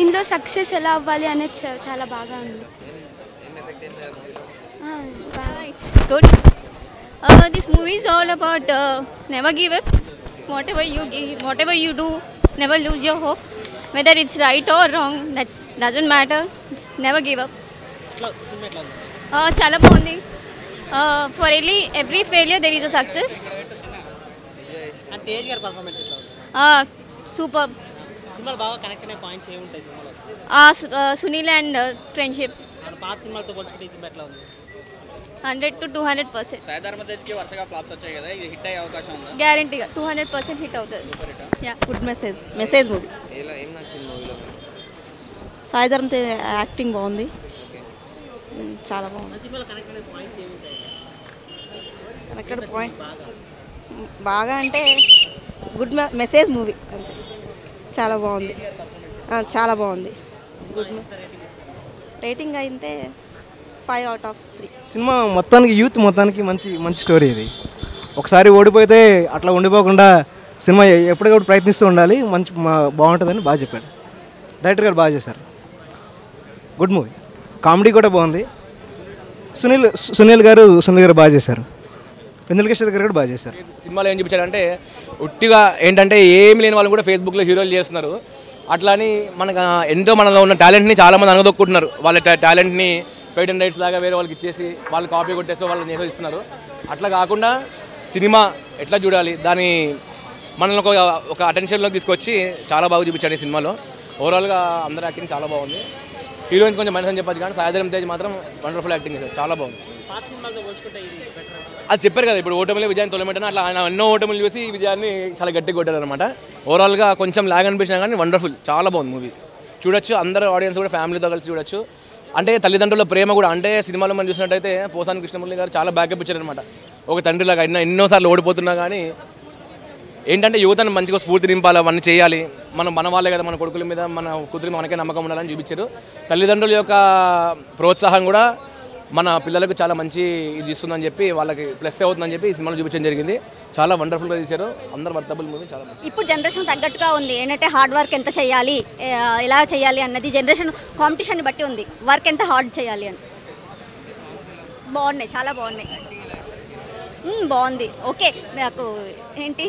ఇందులో సక్సెస్ ఎలా అవ్వాలి అనేది చాలా బాగా ఉంది. This movies all about never give up whatever you give whatever you do never lose your hope whether it's right or wrong that's doesn't matter never give up చాలా బాగుంది. For Eli every failure there is a success super సినిమాలు బాగా connect అయ్యే points ఏముంటాయి సినిమాలో? Sunil and friendship. మన పాత సినిమాలతో పోల్చుకుంటే ఈ సినిమా ఎట్లా ఉంది? Hundred to two hundred percent. Saidharam తేజ్కి వరుసగా ఫ్లాప్స్ వచ్చాయి కదా ఇది హిట్ అయ్యే అవకాశం ఉందా? గ్యారంటీగా టూ హండ్రెడ్ పర్సెంట్ హిట్ అవుతుంది. Yeah good message message movie ఎలా ఏం నచ్చింది మూవీలో సాయిధరం తేజ్ యాక్టింగ్ బాగుంది. మ్, చాలా బాగుంది. మన సినిమాలో కనెక్ట్ అయ్యే పాయింట్స్ ఏముంటాయి కనెక్టెడ్ పాయింట్ బాగా? అంటే గుడ్ మెసేజ్ మూవీ అంతే చాలా బాగుంది. చాలా బాగుంది. గుడ్ రేటింగ్ అయితే five out of three cinema మొత్తానికి యూత్ మొత్తానికి మంచి మంచి స్టోరీ ఇది. ఒకసారి ఓడిపోతే అట్లా ఉండిపోకుండా సినిమా ఎప్పటికప్పుడు ప్రయత్నిస్తూ ఉండాలి. మంచి బాగుంటుందని బాగా చెప్పాడు. డైరెక్టర్ గారు బాగా చేశారు. Good movie. కామెడీ కూడా బాగుంది. సునీల్ సునీల్ గారు సునీల్ గారు బాగా చేశారు. వెందుల గారు కూడా బాగా చేశారు. సినిమాలో ఏం చూపించాడంటే ఉట్టిగా ఏంటంటే ఏమి లేని వాళ్ళు కూడా ఫేస్బుక్లో హీరోలు చేస్తున్నారు. అట్లా అని మనకు ఎంతో మనలో ఉన్న టాలెంట్ని చాలామంది అనదొక్కుంటున్నారు వాళ్ళ టాలెంట్ని పేటెంట్ రైట్స్ లాగా వేరే వాళ్ళకి ఇచ్చేసి వాళ్ళు కాపీ కొట్టేసి వాళ్ళు నిర్వహిస్తున్నారు అట్లా కాకుండా సినిమా ఎట్లా చూడాలి దాని మనల్ని ఒక ఒక అటెన్షన్లోకి తీసుకొచ్చి చాలా బాగా చూపించాడు ఈ సినిమాలో. ఓవరాల్గా అందరి యాక్టింగ్ చాలా బాగుంది. హీరోయిన్స్ కొంచెం మనిషి అని చెప్పచ్చు కానీ సాయిధరం తేజ్ మాత్రం వండర్ఫుల్ యాక్టింగ్ చేశారు. చాలా బాగుంది. అది చెప్పారు కదా ఇప్పుడు ఓటమిలో విజయాన్ని తొలమెట్టని అట్లా ఆయన ఎన్నో ఓటములు చూసి విజయాన్ని చాలా గట్టిగా కొట్టారు అనమాట ఓవరాల్గా కొంచెం లాగ్ అనిపించినా కానీ వండర్ఫుల్ చాలా బాగుంది మూవీ చూడొచ్చు అందరు ఆడియన్స్ కూడా ఫ్యామిలీతో కలిసి చూడొచ్చు. అంటే తల్లిదండ్రుల ప్రేమ కూడా అంటే సినిమాలో మనం చూసినట్టయితే పోసాని కృష్ణమురళి గారు చాలా బ్యాకప్ ఇచ్చారు అనమాట ఒక తండ్రిలాగా ఎన్నో ఎన్నోసార్లు ఓడిపోతున్నా కానీ ఏంటంటే యువతను మంచిగా స్ఫూర్తి నింపాలి అవన్నీ చేయాలి. మనం మన వాళ్ళే కదా మన కొడుకుల మీద మన కూతురి మనకే నమ్మకం ఉండాలని చూపించారు. తల్లిదండ్రుల యొక్క ప్రోత్సాహం కూడా మన పిల్లలకు చాలా మంచి ఇది ఇస్తుందని చెప్పి వాళ్ళకి ప్లస్ అవుతుందని చెప్పి ఈ సినిమాలో చూపించడం జరిగింది. చాలా వండర్ఫుల్గా తీశారు. అందరు వర్తబుల్ మూవీ చాలా ఇప్పుడు జనరేషన్ తగ్గట్టుగా ఉంది. ఏంటంటే హార్డ్ వర్క్ ఎంత చేయాలి ఎలా చేయాలి అన్నది జనరేషన్ కాంపిటీషన్ బట్టి ఉంది. వర్క్ ఎంత హార్డ్ చేయాలి అని. బాగున్నాయి చాలా బాగున్నాయి. బాగుంది. ఓకే నాకు ఏంటి?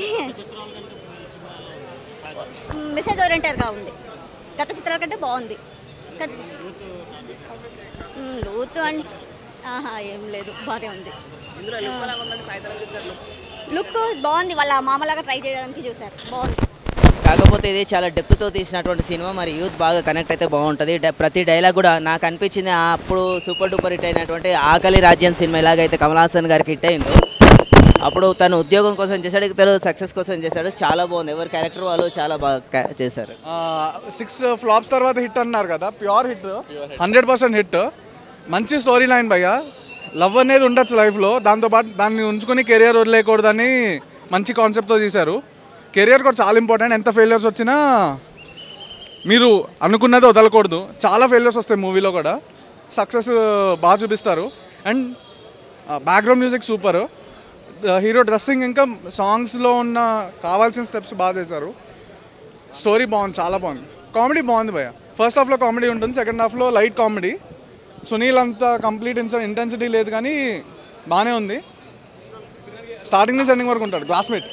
మెసేజ్ ఓరియంటెడ్గా ఉంది. గత చిత్రాల కంటే బాగుంది. లోతు అండ్ ఆహా ఏం లేదు బాగానే ఉంది. లుక్ బాగుంది వాళ్ళ మామలాగా ట్రై చేయడానికి చూసారు బాగుంది. కాకపోతే ఇది చాలా డెప్త్తో తీసినటువంటి సినిమా మరి యూత్ బాగా కనెక్ట్ అయితే బాగుంటుంది. ప్రతి డైలాగ్ కూడా నాకు అనిపించింది అప్పుడు సూపర్ డూపర్ హిట్ అయినటువంటి ఆకలి రాజ్యం సినిమా ఎలాగైతే కమల్ హాసన్ గారికి హిట్ అయిందో అప్పుడు తను ఉద్యోగం కోసం చేశాడు ఇతను సక్సెస్ కోసం చేశాడు. చాలా బాగుంది. ఎవరి క్యారెక్టర్ వాళ్ళు చాలా బాగా చేశారు. సిక్స్ ఫ్లాప్స్ తర్వాత హిట్ అన్నారు కదా pure hit hundred percent hit మంచి స్టోరీ లైన్ భయ్య. లవ్ అనేది ఉండొచ్చు లైఫ్లో దాంతోపాటు దాన్ని ఉంచుకొని కెరియర్ వదిలేయకూడదని మంచి కాన్సెప్ట్తో తీశారు. కెరియర్ కూడా చాలా ఇంపార్టెంట్. ఎంత ఫెయిల్యూర్స్ వచ్చినా మీరు అనుకున్నది వదలకూడదు. చాలా ఫెయిల్యూర్స్ వస్తాయి మూవీలో కూడా. సక్సెస్ బాగా చూపిస్తారు. And background music super hero dressing ఇంకా సాంగ్స్లో ఉన్న కావాల్సిన స్టెప్స్ బాగా చేశారు. స్టోరీ బాగుంది చాలా బాగుంది. కామెడీ బాగుంది భయ ఫస్ట్ హాఫ్లో కామెడీ ఉంటుంది సెకండ్ హాఫ్లో లైట్ కామెడీ. సునీల్ అంత కంప్లీట్ ఇంటెన్సిటీ లేదు కానీ బాగానే ఉంది. స్టార్టింగ్ నుంచి ఎండింగ్ వరకు ఉంటాడు క్లాస్మేట్